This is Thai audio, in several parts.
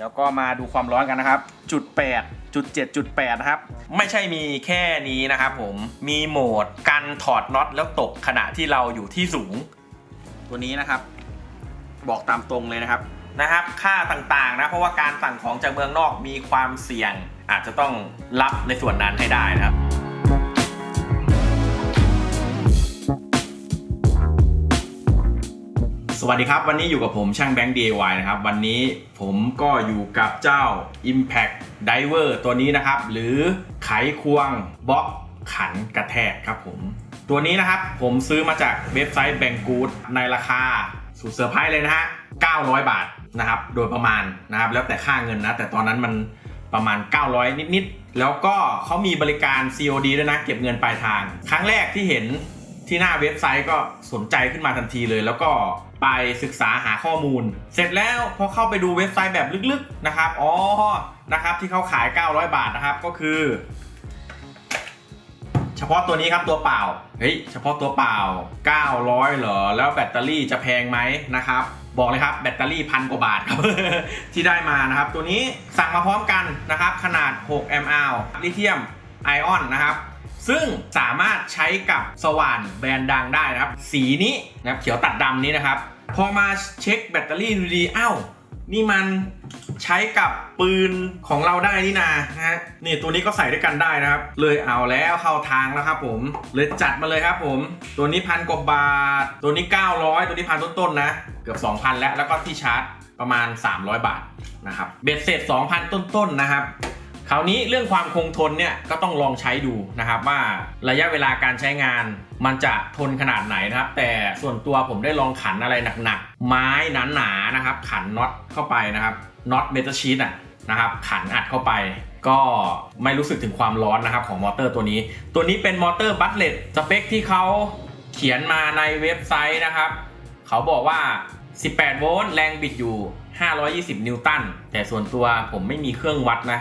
แล้วก็มาดูความร้อนกันนะครับ จุด 8จุด7จุด8นะครับ ไม่ใช่มีแค่นี้นะครับผมมีโหมดกันถอดน็อตแล้วตกขณะที่เราอยู่ที่สูง ตัวนี้นะครับ บอกตามตรงเลยนะครับนะครับ ค่าต่างๆนะเพราะว่าการสั่งของจากเมืองนอกมีความเสี่ยง อาจจะต้องรับในส่วนนั้นให้ได้นะครับ สวัสดีครับ วันนี้อยู่กับผมช่างแบงค์ DIY นะครับ วันนี้ผมก็อยู่กับเจ้า Impact Diver ตัวนี้นะครับ หรือไขควงบล็อกขันกระแทกครับผม ตัวนี้นะครับผมซื้อมาจากเว็บไซต์ b a n g o o d ในราคาสุดเซอร์ไพรส์เลยนะฮะ 900 บาทนะครับ โดยประมาณนะครับ แล้วแต่ค่าเงินนะ แต่ตอนนั้นมันประมาณ 900 นิดๆ แล้วก็เขามีบริการ COD ด้วยนะ เก็บเงินปลายทาง ครั้งแรกที่เห็นที่หน้าเว็บไซต์ก็สนใจขึ้นมาทันทีเลย แล้วก็ ไปศึกษาหาข้อมูล เสร็จแล้วพอเข้าไปดูเว็บไซต์แบบลึกๆนะครับอ๋อนะครับที่เขาขาย 900 บาทนะครับก็คือ เฉพาะตัวนี้ครับตัวเปล่าเฮ้ยเฉพาะตัวเปล่า 900 เหรอ แล้วแบตเตอรี่จะแพงไหมนะครับบอกเลยครับแบตเตอรี่พันกว่าบาทครับ ที่ได้มานะครับ ตัวนี้สั่งมาพร้อมกันนะครับ ขนาด6ม h ลิเธียมไอออนนะครับซึ่งสามารถใช้กับสว่านแบรนด์ดังได้นะครับ สีนี้นะครับเขียวตัดดำนี้นะครับ พอมาเช็คแบตเตอรี่ดูดีอ้าวนี่มันใช้กับปืนของเราได้นี่นานะฮะนี่ตัวนี้ก็ใส่ด้วยกันได้นะครับ เลยเอาแล้วเข้าทางแล้วครับผมเลยจัดมาเลยครับผม ตัวนี้พันกว่าบาท ตัวนี้ 900 ตัวนี้พันต้นๆนะ เกือบ 2,000 แล้วแล้วก็ที่ชาร์จประมาณ 300 บาทนะครับเบ็ดเสร็จ 2,000 ต้นๆนะครับ คราวนี้เรื่องความคงทนเนี่ยก็ต้องลองใช้ดูนะครับว่าระยะเวลาการใช้งานมันจะทนขนาดไหนนะครับ แต่ส่วนตัวผมได้ลองขันอะไรหนักๆ ไม้หนาๆนะครับ ขันน็อตเข้าไปนะครับน็อตเมทัลชีตอะนะครับ ขันอัดเข้าไป ก็ไม่รู้สึกถึงความร้อนนะครับของมอเตอร์ตัวนี้ ตัวนี้เป็นมอเตอร์บัตเลตสเปคที่เขาเขียนมาในเว็บไซต์นะครับ เขาบอกว่า 18 โวลต์แรงบิดอยู่ 520 นิวตันแต่ส่วนตัวผมไม่มีเครื่องวัดนะ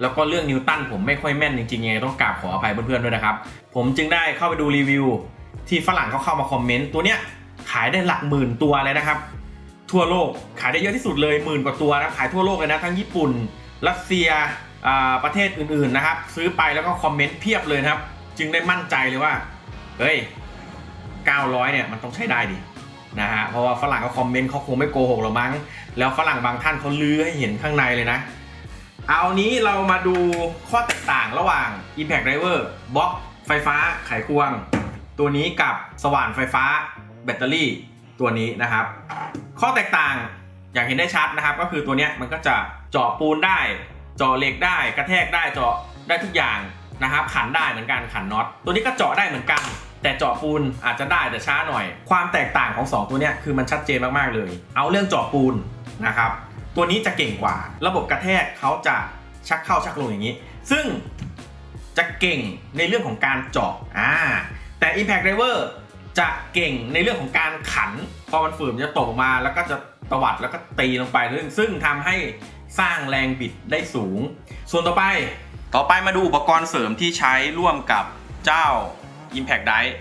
แล้วก็เรื่องนิวตันผมไม่ค่อยแม่นจริงๆยังไงต้องกราบขออภัยเพื่อนๆด้วยนะครับ ผมจึงได้เข้าไปดูรีวิว ที่ฝรั่งเขาเข้ามาคอมเมนต์ตัวเนี้ยขายได้หลักหมื่นตัวเลยนะครับ ทั่วโลกขายได้เยอะที่สุดเลยหมื่นกว่าตัวนะขายทั่วโลกเลยนะทั้งญี่ปุ่น รัสเซียประเทศอื่นๆนะครับ ซื้อไปแล้วก็คอมเมนต์เพียบเลยนะครับ จึงได้มั่นใจเลยว่าเฮ้ย900เนี่ยมันต้องใช้ได้ดินะฮะเพราะว่าฝรั่งเขาคอมเมนต์เขาคงไม่โกหกหรอกมั้ง แล้วฝรั่งบางท่านเขาลือให้เห็นข้างในเลยนะ เอานี้เรามาดูข้อแตกต่างระหว่าง Impact Driver บล็อกไฟฟ้าไขควง ตัวนี้กับสว่านไฟฟ้าแบตเตอรี่ตัวนี้นะครับ ข้อแตกต่างอย่างเห็นได้ชัดนะครับ ก็คือตัวเนี้ยมันก็จะเจาะปูนได้ เจาะเหล็กได้ กระแทกได้เจาะได้ทุกอย่างนะครับ ขันได้เหมือนกันขันน็อตตัวนี้ก็เจาะได้เหมือนกัน แต่เจาะปูนอาจจะได้แต่ช้าหน่อย ความแตกต่างของสองตัวเนี้ยคือมันชัดเจนมากๆเลย เอาเรื่องเจาะปูนนะครับ ตัวนี้จะเก่งกว่า ระบบกระแทกเขาจะชักเข้าชักลงอย่างนี้ ซึ่งจะเก่งในเรื่องของการเจาะอ่าแต่ Impact Driver จะเก่งในเรื่องของการขัน พอมันฝืนมันจะตกมาแล้วก็จะตวัดแล้วก็ตีลงไปซึ่งซึ่งทำให้สร้างแรงบิดได้สูง ส่วนต่อไป ต่อไปมาดูอุปกรณ์เสริมที่ใช้ร่วมกับเจ้า Impact Drive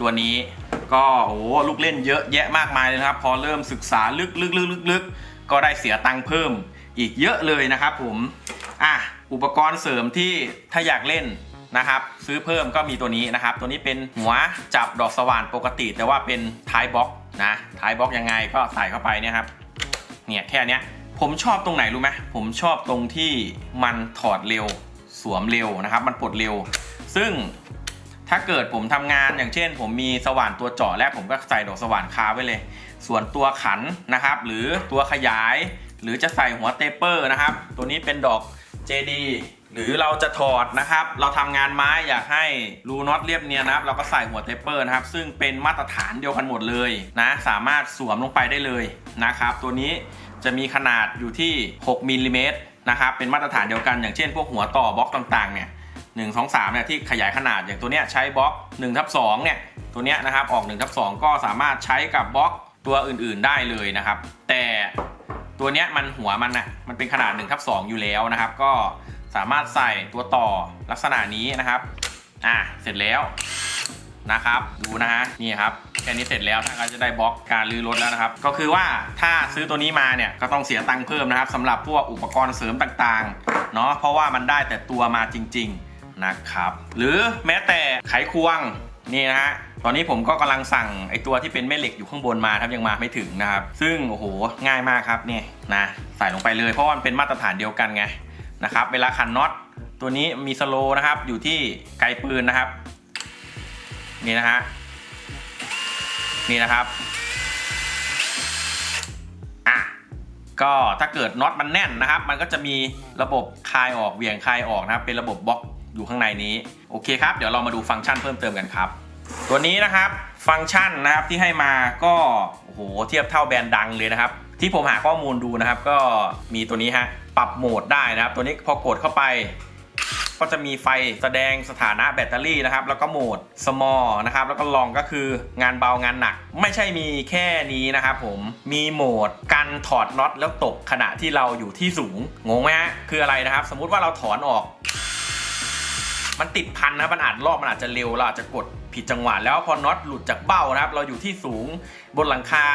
ตัวนี้ก็โอ้ลูกเล่นเยอะแยะมากมายเลยนะครับ พอเริ่มศึกษาลึกลึกลึ ก็ได้เสียตังค์เพิ่มอีกเยอะเลยนะครับผมอะอุปกรณ์เสริมที่ถ้าอยากเล่นนะครับ ซื้อเพิ่มก็มีตัวนี้นะครับ ตัวนี้เป็นหัวจับดอกสว่านปกติ แต่ว่าเป็นท้ายบล็อกนะท้ายบล็อกยังไงก็ใส่เข้าไปเนี่ยครับเนี่ยแค่นี้ผมชอบตรงไหนรู้ไหมผมชอบตรงที่มันถอดเร็วสวมเร็วนะครับ มันปลดเร็ว ซึ่ง ถ้าเกิดผมทำงานอย่างเช่น ผมมีสว่านตัวเจาะและผมก็ใส่ดอกสว่านคาไว้เลย ส่วนตัวขันนะครับ หรือตัวขยาย หรือจะใส่หัวเตเปอร์นะครับ ตัวนี้เป็นดอก JD หรือเราจะถอดนะครับ เราทำงานไม้อยากให้รูน็อตเรียบเนียนนะครับ เราก็ใส่หัวเตเปอร์นะครับ ซึ่งเป็นมาตรฐานเดียวกันหมดเลยนะ สามารถสวมลงไปได้เลยนะครับ ตัวนี้จะมีขนาดอยู่ที่ 6มิลลิเมตรนะครับ เป็นมาตรฐานเดียวกันอย่างเช่นพวกหัวต่อบล็อกต่างๆเนี่ย 1 2 3เนี่ยที่ขยายขนาดอย่างตัวเนี้ยใช้บล็อก1ทับ2เนี่ยตัวเนี้ยนะครับออก1ทับ2ก็สามารถใช้กับบล็อกตัวอื่นๆได้เลยนะครับ แต่ตัวเนี้ยมันหัวมันน่ะมันเป็นขนาด1ทับ2อยู่แล้วนะครับ ก็สามารถใส่ตัวต่อลักษณะนี้นะครับอะเสร็จแล้วนะครับ ดูนะฮะนี่ครับแค่นี้เสร็จแล้วท่านก็จะได้บล็อกการรื้อรถแล้วนะครับ ก็คือว่าถ้าซื้อตัวนี้มาเนี่ยก็ต้องเสียตังค์เพิ่มนะครับสำหรับพวกอุปกรณ์เสริมต่างๆเนาะเพราะว่ามันได้แต่ตัวมาจริง ๆ นะครับ หรือแม้แต่ไขควงนี่นะฮะตอนนี้ผมก็กำลังสั่งไอตัวที่เป็นแม่เหล็กอยู่ข้างบนมาครับยังมาไม่ถึงนะครับ ซึ่งโอ้โหง่ายมากครับนี่นะใส่ลงไปเลยเพราะมันเป็นมาตรฐานเดียวกันไงนะครับเวลาขันน็อตตัวนี้มีสโลนะครับอยู่ที่ไกลปืนนะครับนี่นะฮะนี่นะครับอะก็ถ้าเกิดน็อตมันแน่นนะครับ มันก็จะมีระบบคลายออกเหวี่ยงคลายออกนะครับเป็นระบบบล็อก อยู่ข้างในนี้ โอเคครับ เดี๋ยวเรามาดูฟังก์ชันเพิ่มเติมกันครับ ตัวนี้นะครับฟังก์ชันนะครับที่ให้มาก็โอ้โหเทียบเท่าแบรนด์ดังเลยนะครับ ที่ผมหาข้อมูลดูนะครับ ก็มีตัวนี้ฮะปรับโหมดได้นะครับ ตัวนี้พอกดเข้าไป ก็จะมีไฟแสดงสถานะแบตเตอรี่นะครับ แล้วก็โหมด small นะครับ แล้วก็ลองก็คืองานเบางานหนัก ไม่ใช่มีแค่นี้นะครับผมมีโหมดกันถอดน็อตแล้วตกขณะที่เราอยู่ที่สูงงงไหมฮะคืออะไรนะครับ สมมุติว่าเราถอนออก มันติดพันนะมันอาจรอบมันอาจจะเร็วเราอาจจะกดผิดจังหวะแล้วพอน็อตหลุดจากเบ้านะครับ เราอยู่ที่สูงบนหลังคา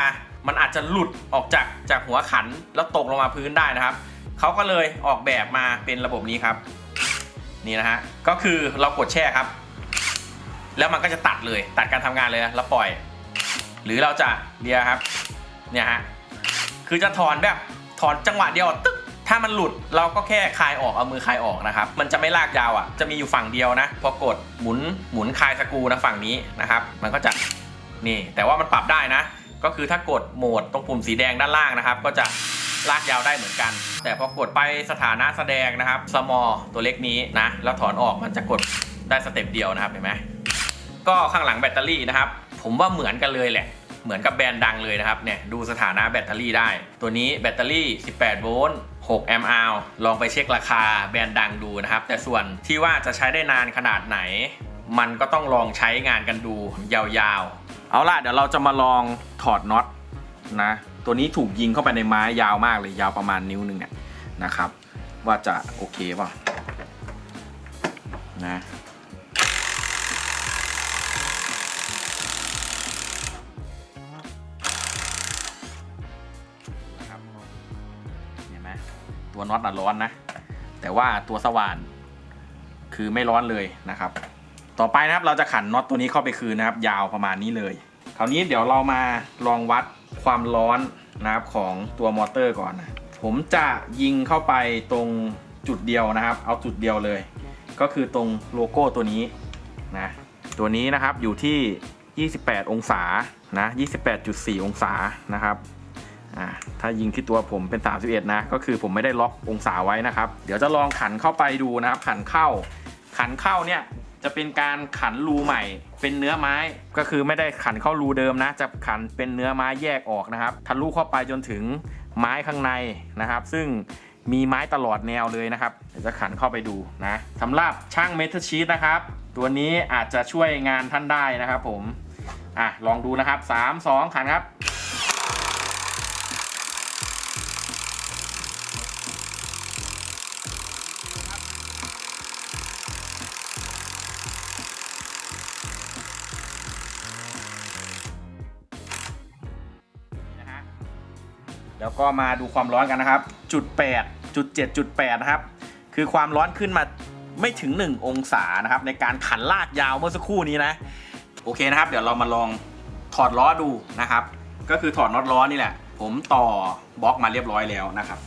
มันอาจจะหลุดออกจากจากหัวขันแล้วตกลงมาพื้นได้นะครับเขาก็เลยออกแบบมาเป็นระบบนี้ครับ นี่นะฮะก็คือเรากดแช่ครับ แล้วมันก็จะตัดเลยตัดการทำงานเลยแล้วปล่อย หรือเราจะเดียวครับเนี่ยฮะคือจะถอนแบบถอนจังหวะเดียวตึ๊ก ถ้ามันหลุดเราก็แค่คลายออกเอามือคลายออกนะครับ มันจะไม่ลากยาวอะ จะมีอยู่ฝั่งเดียวนะ พอกดหมุนหมุนคลายสกูนะฝั่งนี้นะครับ มันก็จะนี่ แต่ว่ามันปรับได้นะ ก็คือถ้ากดโหมดตรงปุ่มสีแดงด้านล่างนะครับ ก็จะลากยาวได้เหมือนกัน แต่พอกดไปสถานะแสดงนะครับ small ตัวเล็กนี้นะ แล้วถอนออกมันจะกดได้สเต็ปเดียวนะครับเห็นไหมก็ข้างหลังแบตเตอรี่นะครับ ผมว่าเหมือนกันเลยแหละ เหมือนกับแบรนด์ดังเลยนะครับ เนี่ย ดูสถานะแบตเตอรี่ได้ ตัวนี้แบตเตอรี่ 18 โวลต์ 6 แอมป์อร์ลองไปเช็คราคาแบรนด์ดังดูนะครับ แต่ส่วนที่ว่าจะใช้ได้นานขนาดไหน มันก็ต้องลองใช้งานกันดูยาวๆ เอาล่ะ เดี๋ยวเราจะมาลองถอดน็อตนะ ตัวนี้ถูกยิงเข้าไปในไม้ยาวมากเลยยาวประมาณนิ้วหนึ่งเนี่ยนะครับ ว่าจะโอเคป่านะนะ ตัวน็อตอะร้อนนะ แต่ว่าตัวสว่านคือไม่ร้อนเลยนะครับ ต่อไปนะครับเราจะขันน็อตตัวนี้เข้าไปคืนนะครับ ยาวประมาณนี้เลย คราวนี้เดี๋ยวเรามาลองวัดความร้อนนะครับของตัวมอเตอร์ก่อนนะผมจะยิงเข้าไปตรงจุดเดียวนะครับ เอาจุดเดียวเลย ก็คือตรงโลโก้ตัวนี้นะตัวนี้นะครับอยู่ที่ 28 องศานะ 28.4 องศานะครับ อ่าถ้ายิงที่ตัวผมเป็น 31 นะ ก็คือผมไม่ได้ล็อกองศาไว้นะครับ เดี๋ยวจะลองขันเข้าไปดูนะครับ ขันเข้า ขันเข้าเนี่ยจะเป็นการขันรูใหม่ เป็นเนื้อไม้ก็คือไม่ได้ขันเข้ารูเดิมนะ จะขันเป็นเนื้อไม้แยกออกนะครับทะลุเข้าไปจนถึงไม้ข้างในนะครับ ซึ่งมีไม้ตลอดแนวเลยนะครับ เดี๋ยวจะขันเข้าไปดูนะสำหรับช่างเมทัลชีตนะครับ ตัวนี้อาจจะช่วยงานท่านได้นะครับผมอะลองดูนะครับ 3 2 ขันครับ แล้วก็มาดูความร้อนกันนะครับ จุด8จุด7จุด8นะครับ คือความร้อนขึ้นมาไม่ถึง 1 องศานะครับ ในการขันลากยาวเมื่อสักครู่นี้นะ โอเคนะครับ เดี๋ยวเรามาลองถอดล้อดูนะครับ ก็คือถอดน็อตล้อนี่แหละ ผมต่อบล็อกมาเรียบร้อยแล้วนะครับ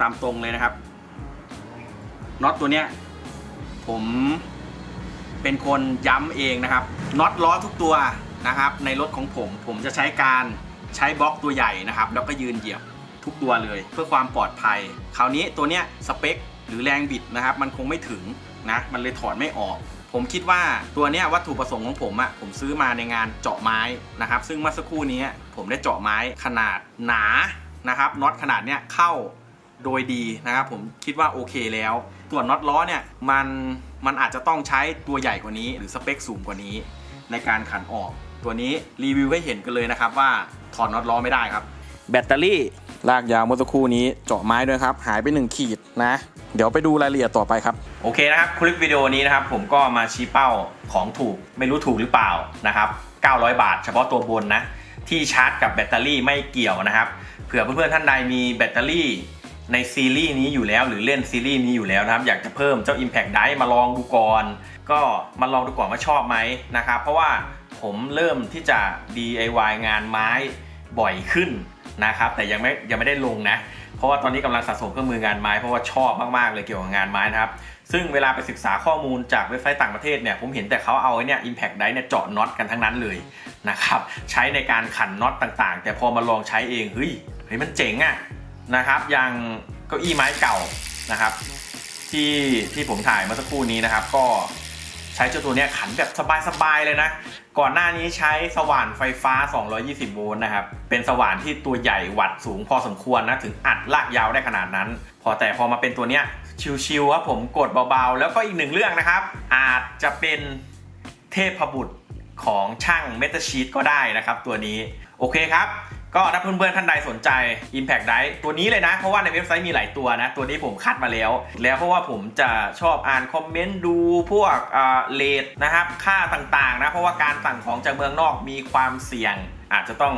ตามตรงเลยนะครับน็อตตัวเนี้ยผมเป็นคนย้ำเองนะครับน็อตล้อทุกตัวนะครับ ในรถของผม ผมจะใช้การใช้บล็อกตัวใหญ่นะครับ แล้วก็ยืนเหยียบทุกตัวเลย เพื่อความปลอดภัย คราวนี้ตัวเนี้ยสเปคหรือแรงบิดนะครับ มันคงไม่ถึงนะมันเลยถอดไม่ออก ผมคิดว่าตัวเนี้ยวัตถุประสงค์ของผมอะ่ะผมซื้อมาในงานเจาะไม้นะครับ ซึ่งเมื่อสักครู่นี้ผมได้เจาะไม้ขนาดหนานะครับน็อตขนาดเนี้ยเข้า โดยดีนะครับผมคิดว่าโอเคแล้วส่วนน็อตล้อเนี่ยมันมันอาจจะต้องใช้ตัวใหญ่กว่านี้ หรือสเปคสูงกว่านี้ ในการขันออก ตัวนี้รีวิวให้เห็นกันเลยนะครับว่าถอดน็อตล้อไม่ได้ครับ แบตเตอรี่ลากยาวเมื่อสักครู่นี้เจาะไม้ด้วยครับ หายไป 1 ขีดนะ เดี๋ยวไปดูรายละเอียดต่อไปครับ โอเคนะครับคลิปวิดีโอนี้นะครับผมก็มาชี้เป้าของถูกไม่รู้ถูกหรือเปล่านะครับ900 บาท เฉพาะตัวบนนะที่ชาร์จกับแบตเตอรี่ไม่เกี่ยวนะครับเผื่อเพื่อนๆท่านใดมีแบตเตอรี่ ในซีรีส์นี้อยู่แล้วหรือเล่นซีรีส์นี้อยู่แล้วนะครับ อยากจะเพิ่มเจ้า Impact Dive มาลองดูก่อน ก็มาลองดูก่อนว่าชอบไหมนะครับ เพราะว่าผมเริ่มที่จะ DIY งานไม้บ่อยขึ้นนะครับ แต่ยังไม่ยังไม่ได้ลงนะ เพราะว่าตอนนี้กำลังสะสมเครื่องมืองานไม้เพราะว่าชอบมากๆเลยเกี่ยวกับงานไม้นะครับ ซึ่งเวลาไปศึกษาข้อมูลจากเว็บไซต์ต่างประเทศเนี่ยผมเห็นแต่เขาเอาไอ้เนี่ย Impact Dive เนี่ยเจาะน็อตกันทั้งนั้นเลยนะครับใช้ในการขันน็อตต่างๆ แต่พอมาลองใช้เองเฮ้ยเฮ้ยมันเจ๋งอะ นะครับอย่างเก้าอี้ไม้เก่านะครับ ที่ที่ผมถ่ายเมื่อสักครู่นี้นะครับ ก็ใช้เจ้าตัวนี้ขันแบบสบายๆเลยนะ ก่อนหน้านี้ใช้สว่านไฟฟ้า 220 โวลต์นะครับ เป็นสว่านที่ตัวใหญ่วัดสูงพอสมควรนะ ถึงอัดลากยาวได้ขนาดนั้น พอแต่พอมาเป็นตัวเนี้ยชิวๆครับผมกดเบาๆ แล้วก็อีกหนึ่งเรื่องนะครับ อาจจะเป็นเทพบุตรของช่างเมตาชีตก็ได้นะครับตัวนี้ โอเคครับ ก็ถ้าเพื่อนๆท่านใดสนใจ Impact Dive ตัวนี้เลยนะ เพราะว่าในเว็บไซต์มีหลายตัวนะ ตัวนี้ผมคัดมาแล้ว แล้วเพราะว่าผมจะชอบอ่านคอมเมนต์ดูพวกเลทนะครับ ค่าต่างๆนะ เพราะว่าการสั่งของจากเมืองนอกมีความเสี่ยงอาจจะต้อง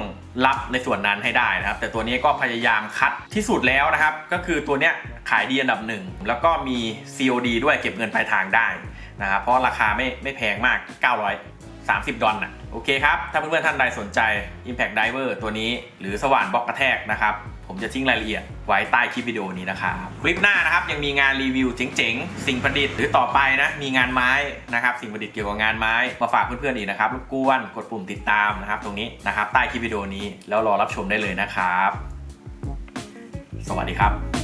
รับในส่วนนั้นให้ได้นะครับ แต่ตัวนี้ก็พยายามคัดที่สุดแล้วนะครับ ก็คือตัวเนี้ยขายดีอันดับหนึ่งแล้วก็มี COD ด้วยเก็บเงินปลายทางได้นะครับเพราะราคาไม่ไม่แพงมาก900 30 ดอลลาร์ โอเคครับ ถ้าเพื่อนๆท่านใดสนใจ Impact Diver ตัวนี้ หรือสว่านบล็อกกระแทกนะครับ ผมจะทิ้งรายละเอียดไว้ใต้คลิปวิดีโอนี้นะครับ คลิปหน้านะครับยังมีงานรีวิวเจ๋งๆ สิ่งประดิษฐ์หรือต่อไปนะ มีงานไม้นะครับ สิ่งประดิษฐ์เกี่ยวกับงานไม้ มาฝากเพื่อนๆอีกนะครับรบกวนกดปุ่มติดตามนะครับ ตรงนี้นะครับ ใต้คลิปวิดีโอนี้แล้วรอรับชมได้เลยนะครับ สวัสดีครับ